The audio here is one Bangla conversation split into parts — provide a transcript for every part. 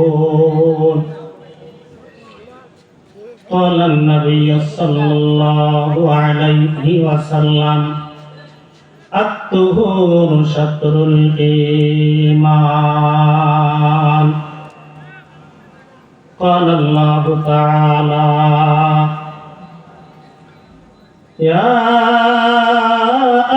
يتوكلون قال النبي صلى الله عليه وسلم الطهور شطر الإيمان قال الله تعالى يا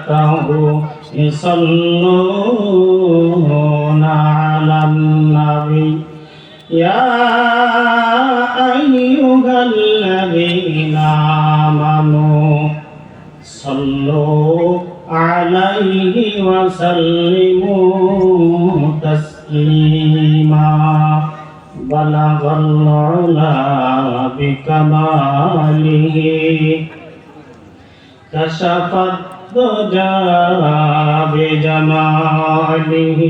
وملائكته يصلون على النبي يا أيها الذين آمنوا صلوا عليه وسلموا تسليما بلغ العلا بكماله كشف الضجى بجماله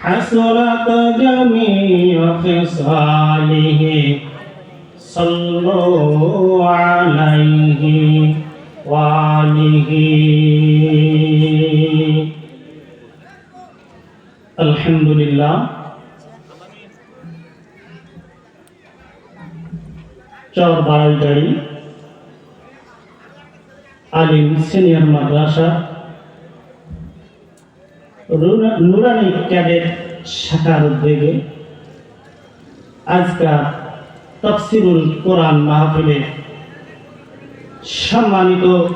حسنت جميع خصاله صلوا عليه وآله الحمد لله চর বাড়াইগাড়ি আলিম সিনিয়র মাদ্রাসা। রুনা- নুরানি ক্যাডেট শাখার উদ্যোগে আজকাল তফসিরুল কোরআন মাহফিলে সম্মানিত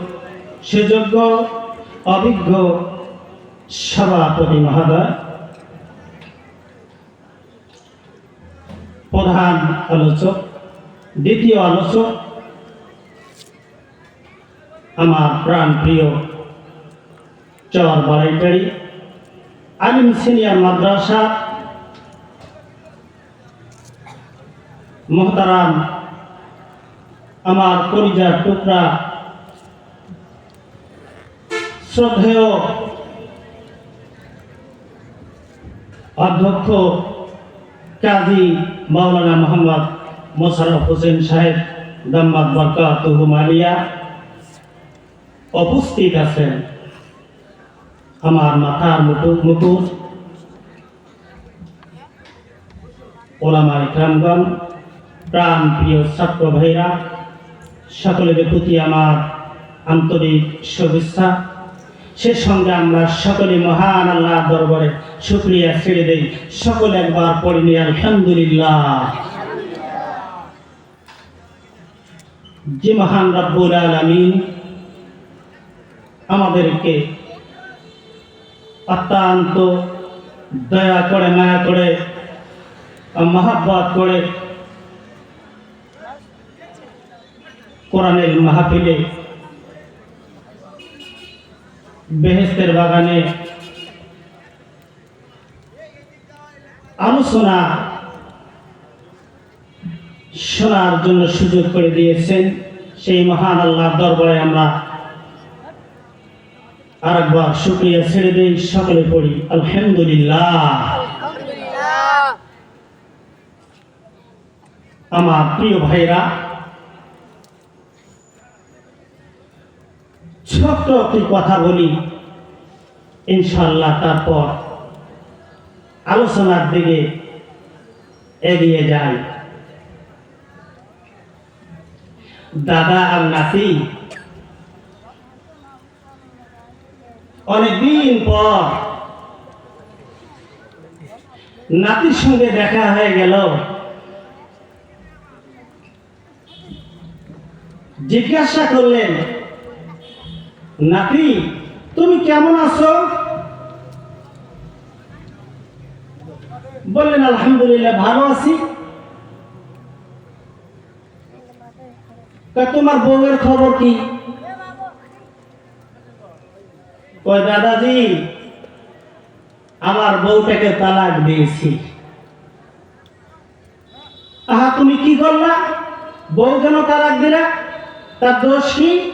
সুযোগ্য, অভিজ্ঞ সভাপতি মহোদয়, প্রধান আলোচক, দ্বিতীয় আলোচক আমার প্রাণ প্রিয় চর বারাইটারি আলিম সিনিয়র মাদ্রাসা মহতারাম আমার পরিজার টুকরা। শ্রদ্ধেয় অধ্যক্ষ কাজী মাওলানা মোহাম্মদ মোশারফ হোসেন সাহেব দাম্মাদ বরকাতুহু মালিয়া। উপস্থিত আছেন আমার মাথার মুকুট মুকুট ওলামা ইকরামগণ প্রাণ প্রিয় ছাত্র ভাইরা সকলের প্রতি আমার আন্তরিক শুভেচ্ছা। সে সঙ্গে আমরা সকলে মহান আল্লাহ দরবারে শুক্রিয়া ছেড়ে দেই। সকলে একবার পড়ে নিই, আলহামদুলিল্লাহ। যে মহান রব্বুল আলামিন আমাদেরকে অত্যন্ত দয়া করে, মায়া করে মহাব্বত করে কোরআনের মাহফিলে বেহেস্তের বাগানে আলোচনা শোনার জন্য সুযোগ করে দিয়েছেন। সেই মহান আল্লাহর দরবারে আমরা আরেকবার শুক্রিয়া ছেড়ে দিই সকলে পড়ি আলহামদুলিল্লাহ। আমার প্রিয় ভাইরা ছোট্ট একটি কথা বলি ইনশাল্লাহ তারপর আলোচনার দিকে এগিয়ে যাই। দাদা আর নাতি অনেকদিন পর নাতির সঙ্গে দেখা হয়ে গেল। জিজ্ঞাসা করলেন, নাতি, তুমি কেমন আছো? বললেন, আলহামদুলিল্লাহ, ভালো আছি। তোমার বউয়ের খবর কি? দাদাজি, আমার বউটাকে তালাক দিয়েছি। আহা, তুমি কি করলা? বউ কেন তালাক দিলা? তার দোষ কি?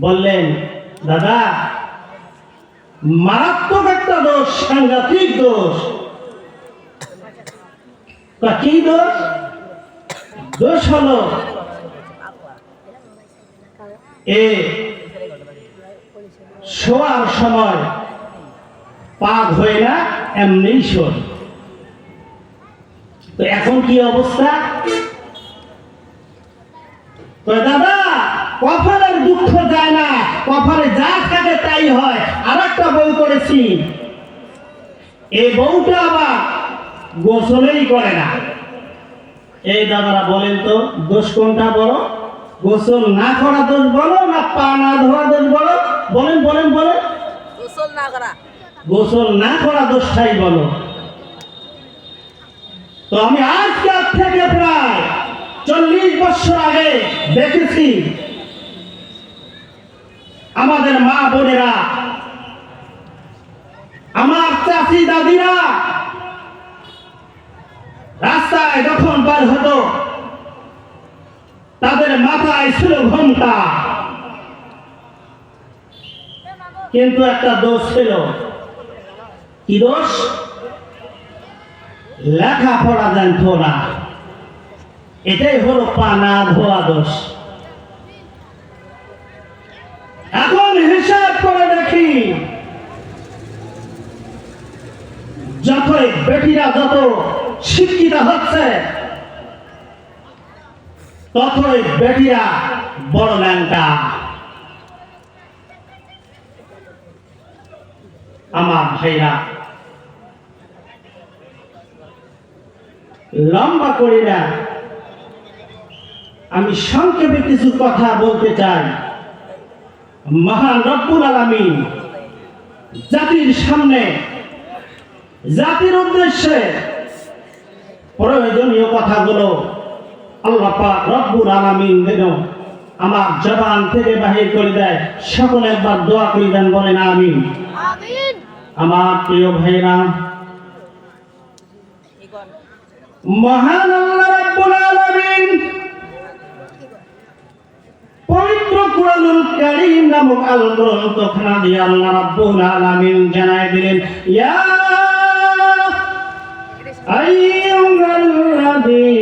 বললেন, দাদা, মারাত্মক একটা দোষ, সাংঘাতিক দোষ। তা কি দোষ? দোষ হলো এ শোয়ার সময় পাক হয়ে না, এমনি শোয়। তো এখন কি অবস্থা? তো দাদা কপালের দুঃখ যায় না কপালে যা থাকে তাই হয়। আর একটা বউ করেছি। এই বউটা আবার গোসলেই করে না। এই দাদারা বলেন তো, দোষ কোনটা বড় গোসল না করা দোষ বলো না পা না ধোয়া দোষ বলো বলেন বলেন বলেন। গোসল না করা। গোসল না করা দোষটাই বলো। তো আমি আজকাল থেকে প্রায় চল্লিশ বছর আগে দেখেছি আমাদের মা বোনেরা আমার চাষি দাদিরা রাস্তায় যখন বার হতো তাদের মাথায় ছিল ঘণ্টা কিন্তু একটা দোষ ছিল। কি দোষ? লেখাপড়া জানতো না। এটাই হলো পানা ধোয়া দোষ। এখন হিসাব করে দেখি। যতই বেটিরা যত শিক্ষিত হচ্ছে ততই বেটিরা বড় ল্যাংটা। আমার ভাইরা, লম্বা করি না আমি সংক্ষেপে কিছু কথা বলতে চাই। মহান রব্বুল আলামিন জাতির সামনে, জাতির উদ্দেশ্যে প্রয়োজনীয় কথাগুলো আল্লাহ পাক রব্বুল আলামিন যেন আমার জবান থেকে বাহির করে দেয়। সকলে একবার দোয়া করে দেন বলেন আমিন। আমার প্রিয় ভাইরা মহান আল্লাহ রাব্বুল আলামিন পবিত্র কুরআনুল কারীম নামক আল গ্রন্থখানা দিয়ে আল্লাহ রাব্বুল আলামিন জানায় দিলেন ইয়া আইয়ুহাল্লাযীনা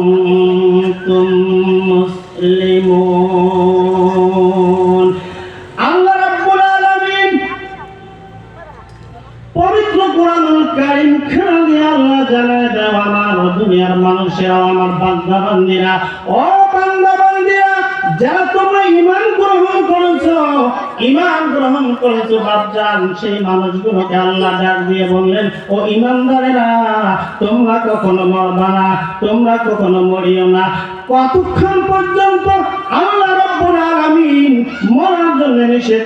পবিত্র কোরআনুল কারীম খালি আল্লাহ জানায় আমার দুনিয়ার মানুষেরা, আমার বান্দা বান্দিরা ও বান্দা বান্দিরা যারা তোমরা গ্রহণ করেছ, ঈমান গ্রহণ করেছ বাপজান সেই মানুষগুলোকে আল্লাহ ডাক দিয়ে বললেন, ও ঈমানদারেরা, তোমরা কখনো মরবা না, তোমরা কখনো মরিও না। কতক্ষণ পর্যন্ত আল্লাহ রব্বুল আলামিন মরার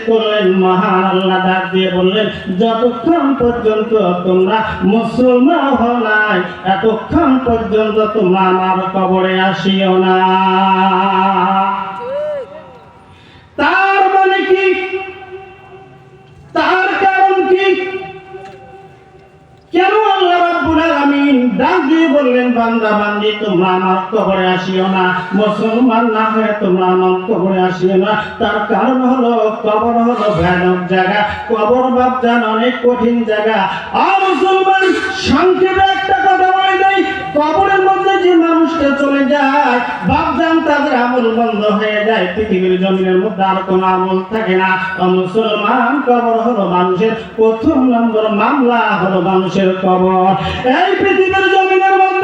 করলেন, মহান আল্লাহ দিয়ে বললেন, যতক্ষণ পর্যন্ত তোমরা মুসলমান হও নাই, এতক্ষণ পর্যন্ত তোমরা আমার কবরে আসিও না ঠিক তার মানে কি তার কারণ কি কেন আল্লাহ রাব্বুল আলামিন ডাক দিয়ে বললেন বান্দা, তোমরা আমার কবরে আসিও না। মুসলমান না হয়ে তোমরা আমার কবরে আসিও না। তার কারণ হলো, কবর হলো ভয়ানক জায়গা। কবর বাপজান অনেক কঠিন জায়গা। আর মুসলমান সংক্ষেপে একটা কথা বলে দেয় কবরের মধ্যে যে মানুষটা চলে যায় বাপজান তাদের আমল বন্ধ হয়ে যায়। পৃথিবীর জমিনের মধ্যে আর কোনো আমল থাকে না। মুসলমান কবর হলো মানুষের প্রথম নম্বর মামলা, হলো মানুষের কবর। এই পৃথিবীর জমিনের মধ্যে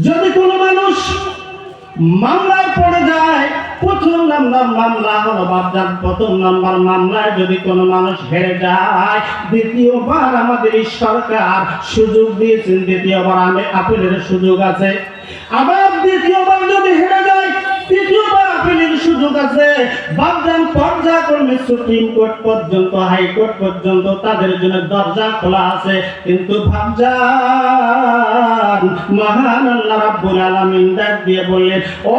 যদি কোনো মানুষ মামলায় পড়ে যায়, প্রথম নাম্বার মামলা হলো বাপদার প্রথম নাম্বার মামলায় যদি কোনো মানুষ হেরে যায়, দ্বিতীয়বার আমাদের সরকার সুযোগ দিয়েছেন, দ্বিতীয়বার আমি আপিলের সুযোগ আছে। আবার দ্বিতীয়বার যদি হেরে যায়, তৃতীয়বার আপিলের সুযোগ আছে বাবজান পর্যায়ক্রমে সুপ্রিম কোর্ট পর্যন্ত হাইকোর্ট পর্যন্ত, তাদের জন্য দরজা খোলা আছে। কিন্তু ভাবজা মহান আল্লাহ রাব্বুল আলামিন দিয়ে বললেন, ও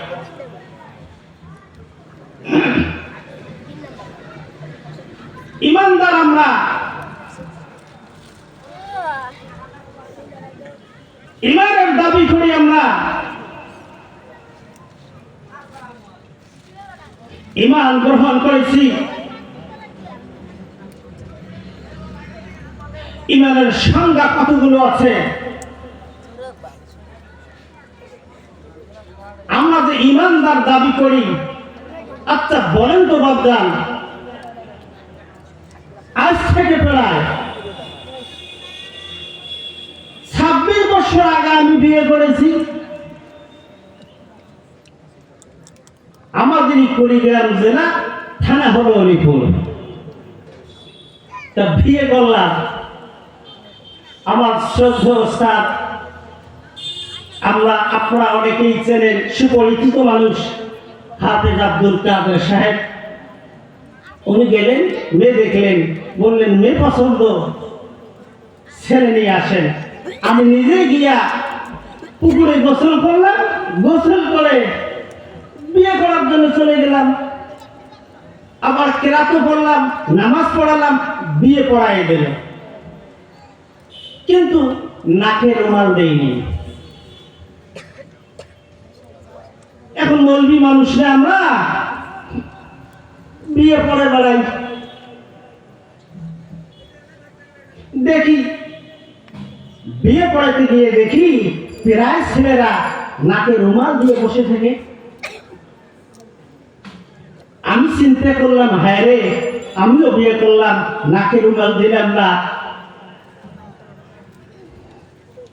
ইমানদার আমরা। ইমানের দাবি করি আমরা। ইমান গ্রহণ করেছি। ইমানের সংজ্ঞা কতগুলো আছে? আমরা যে ইমানদার দাবি করি আচ্ছা বলেন তো বাবজান আজ থেকে প্রায় ছাব্বিশ বছর আগে আমি বিয়ে করেছি। আমাদের কুড়িগ্রাম জেলা, থানা হলো অলিপুর। তা বিয়ে করলাম। আমার শ্রদ্ধা আমরা আপনারা অনেকেই চেনেন, সুপরিচিত মানুষ। হাফেজ আব্দুল কাদের সাহেব। উনি গেলেন মেয়ে দেখলেন, বললেন, মেয়ে পছন্দ। ছেলে নিয়ে আসেন। আমি নিজে গিয়া পুকুরে গোসল করলাম, গোসল করে বিয়ে করার জন্য চলে গেলাম। আবার কেরাতে পড়লাম, নামাজ পড়ালাম, বিয়ে পড়াই দিল কিন্তু নাকে রুমাল দেয়নি এখন মলবি মানুষরা আমরা। বিয়ে পরে বেড়াই দেখি। বিয়ে পড়াতে গিয়ে দেখি প্রায় ছেলেরা নাকে রুমাল দিয়ে বসে থাকে। আমি চিন্তা করলাম হ্যাঁ রে, আমিও বিয়ে করলাম, নাকে রুমাল দিলাম না।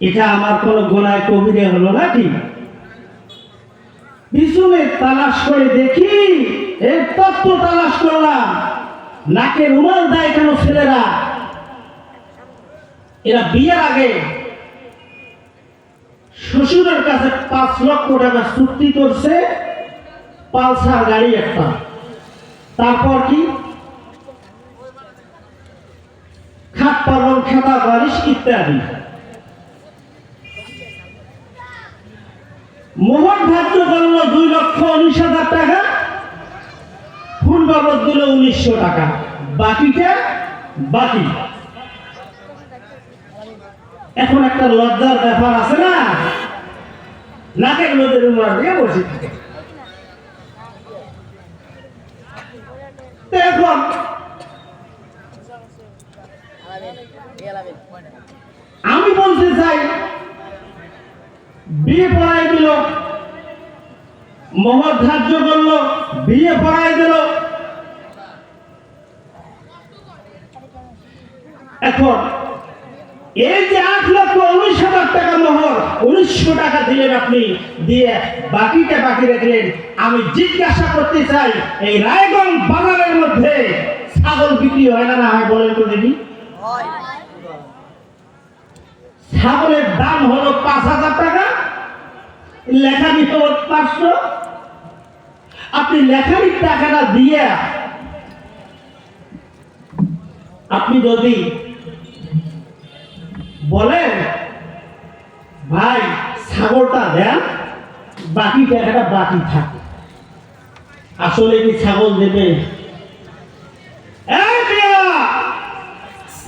এটা আমার কোনো গোনায় কবিরে হলো নাকি? পিছনে তালাশ করে দেখি, এর তত্ত্ব তালাশ করলাম। নাকে রুমাল দেয় কেন ছেলেরা? এরা বিয়ের আগে শ্বশুরের কাছে পাঁচ লক্ষ টাকা চুক্তি করছে, পালসার গাড়ি একটা। তারপর কি? খাট পালন খেতা বারিশ ইত্যাদি। মোহর ধার্য করল দুই লক্ষ উনিশ হাজার টাকা, ফুল বাবদ দিল উনিশশো টাকা। বাকিটা বাকি। এখন একটা লজ্জার ব্যাপার আছে না? নাকের নদীর উমার দিয়ে বসে এখন আমি বলতে চাই বিয়ে পড়াই দিল। মোহর ধার্য করল বিয়ে পড়াই দিল। এখন এই যে আট লক্ষ উনিশ হাজার টাকা মোহর উনিশশো টাকা দিলেন আপনি দিয়ে বাকিটা বাকি রাখলেন। আমি জিজ্ঞাসা করতে চাই এই রায়গঞ্জ বাজারের মধ্যে ছাগল বিক্রি হয় না না হয় বলেন তো দেখি। ছাগলের দাম হলো পাঁচ হাজার টাকা লেখানি হলো পাঁচশো। আপনি লেখানির টাকাটা দিয়ে আপনি যদি বলেন, ভাই, ছাগলটা দেন, বাকি টাকাটা বাকি থাকে। আসলে কি ছাগল দেবে?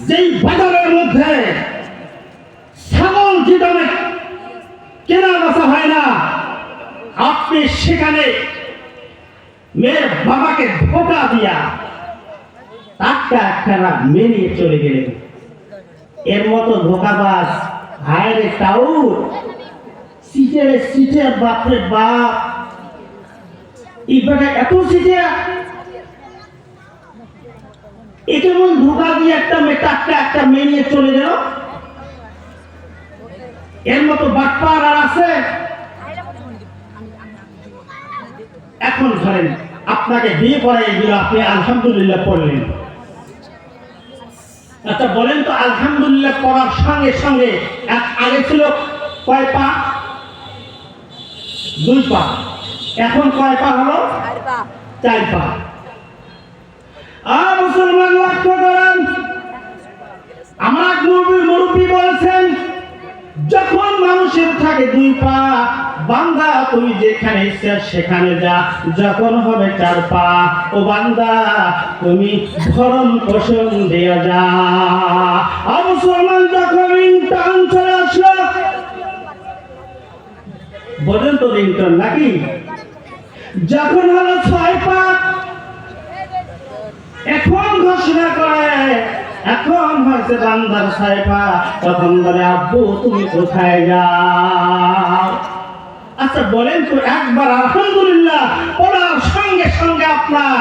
যেই বাজারের মধ্যে ছাগল দামে কেনা না আপনি সেখানে মেয়ের বাবাকে ধোকা দিয়া টাটকা একখানা মেরিয়ে চলে গেলেন। এর মতো ধোকাবাজ হায় রে টাউর সিটে সিটে, বাপরে বাপ। এবারে এত সিটে। এ কেমন ধোকা দিয়ে একটা মেয়ে টাটকা একটা মেয়ে নিয়ে চলে গেল? এর মতো বাটপার আর আছে? এখন ধরেন আপনাকে বিয়ে করাই দিল আপনি আলহামদুলিল্লাহ পড়লেন। আচ্ছা বলেন তো আলহামদুলিল্লাহ পড়ার সঙ্গে সঙ্গে এক আগে ছিল কয় পা? দুই পা। এখন কয় পা হলো? চার পা। আর মুসলমান লক্ষ্য করেন আমার মুরব্বী মুরব্বী বলছেন যখন মানুষের থাকে দুই পা বান্দা তুমি যেখানে ইচ্ছা সেখানে যা, যখন হবে চার পা। ও বান্দা, তুমি ভরণ পোষণ দিয়ে যা। আর মুসলমান যখন রিংটন চলে আসলো, বোঝেন তো রিংটন নাকি? যখন হলো ছয় পা, এখন ঘোষণা করে, এখন হয়েছে বান্দার সাইফা তখন বলে, আব্বু, তুমি কোথায় যাও? আচ্ছা বলেন তো, একবার আলহামদুলিল্লাহ পড়ার সঙ্গে সঙ্গে আপনার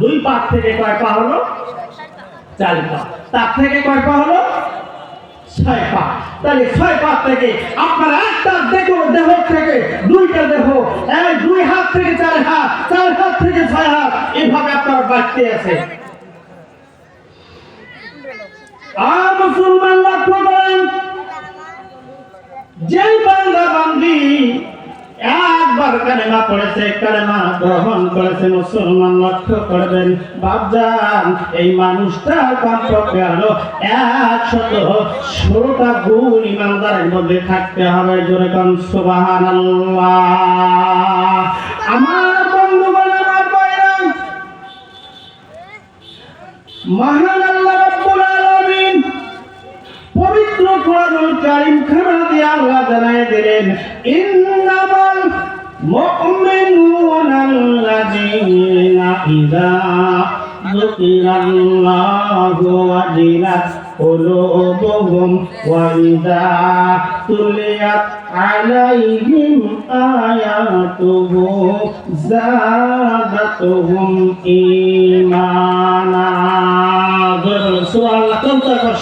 দুই পা থেকে কয় পা হলো? চার পা। তার থেকে কয় পা হলো? ছয় পা। তাহলে ছয় পা থেকে আপনার একটা দেখো দেহ থেকে দুইটা দেহ, এই দুই হাত থেকে চার হাত চার হাত থেকে ছয় হাত এইভাবে আপনার বাড়তে আছে। আর যেই কালেমা পড়েছে, কালেমা গ্রহণ করেছে, মুসলমান লক্ষ্য করবেন। এই মানুষটা কমপক্ষে একশত গুণ ইমানদারের মধ্যে থাকতে হবে, জোরে কন সুবাহান আমার বন্ধু মহান আল্লাহ রাব্বুল আলামিন পবিত্র কোরআনুল কারীম খানা দিয়ে আল্লাহ জানায় দিলেন, ইন্নামাল مؤمنون الذين إذا ذكر الله وجلت قلوبهم وإذا تليت عليهم آياته زادتهم إيمانا سورة الله كم تقرأ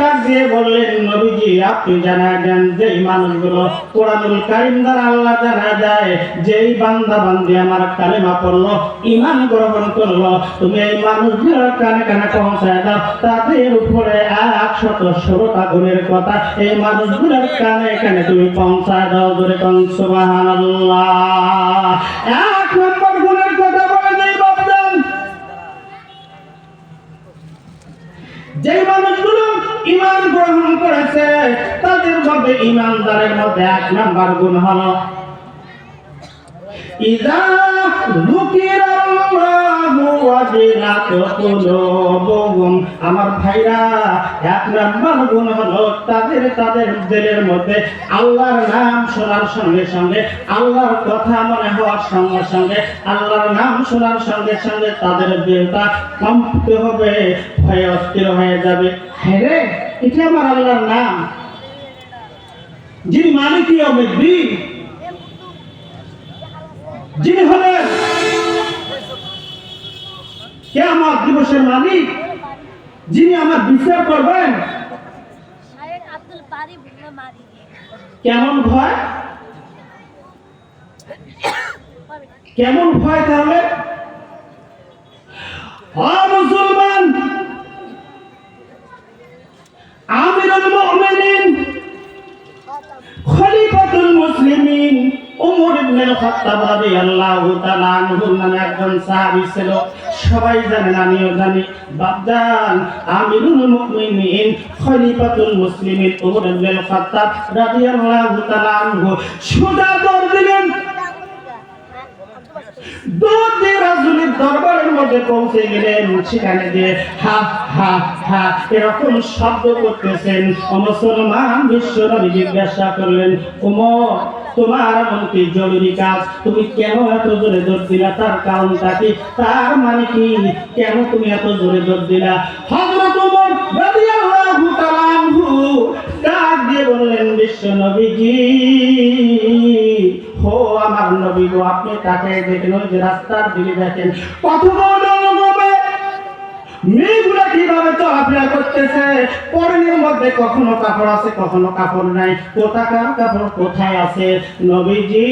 ডাক দিয়ে বললেন, নবীজি, আপনি জানা দেন যেই মানুষগুলো কোরআনুল কারীম দ্বারা আল্লাহ জানা যায়, যেই বান্দা বান্দি আমার কালেমা পড়ল, ঈমান গ্রহণ করল। তুমি এই মানুষগুলোর কানে কানে পৌঁছায় দাও, তাদের উপরে একশত ষোলোটা গুণের কথা এই মানুষগুলোর কানে কানে তুমি পৌঁছায় দাও ধরে কন এক নম্বর গুণের কথা বলে মানুষগুলো ইমান গ্রহণ করেছে তাদের মধ্যে ইমানদারের মধ্যে এক নাম্বার গুণ হলো আমার ভাইরা, এক নাম্বার গুণ হলো তাদের তাদের দিলের মধ্যে আল্লাহর নাম শোনার সঙ্গে সঙ্গে, আল্লাহর কথা মনে হওয়ার সঙ্গে সঙ্গে, আল্লাহর নাম শোনার সঙ্গে সঙ্গে তাদের দিলটা কম্পিত হবে, ভয়ে অস্থির হয়ে যাবে। হ্যাঁ রে, এটা আমার আল্লাহর নাম। যিনি মালিকীয় দিন যিনি হলেন কে আমার দিবসের মালিক? যিনি আমার বিচার করবেন? কেমন ভয়? কেমন ভয় তাহলে? মুসলমান আমিরুল মুমিনিন খলিফাতুল মুসলিমিন। খাত্তাব রাদিয়াল্লাহু তাআলা নামে একজন সাহাবী ছিল। সবাই জানেন, আমিও জানি। বাপজান আমিরুল মুমিনিন, খলিফাতুল মুসলিমিন খাত্তাব রাদিয়াল্লাহু তাআলা আনহু। সোজা দৌড় দিলেন। দরবারের মধ্যে পৌঁছে গেলেন। সেখানে হা হা হা এরকম শব্দ করতেছেন। মুসলমান বিশ্বনবী জিজ্ঞাসা করলেন, ওমর তোমার কি জরুরি কাজ। তুমি কেন এত জোরে দৌড় দিলা? তার কারণটা কি? তার মানে কি? কেন তুমি এত জোরে দৌড় দিলা? রাদিয়াল্লাহু তাআলা আনহু ডাক দিয়ে বললেন, বিশ্ব নবীজি আমার নবী গো, আপনি তাকে দেখেন, ওই যে রাস্তার দিকে দেখেন। বড় হবে মেয়েগুলা কীভাবে চলাফেরা করতেছে? পরনের মধ্যে কখনো কাপড় আছে, কখনো কাপড় নাই। কোথাকার কাপড়, কোথায় আছে? নবীজি।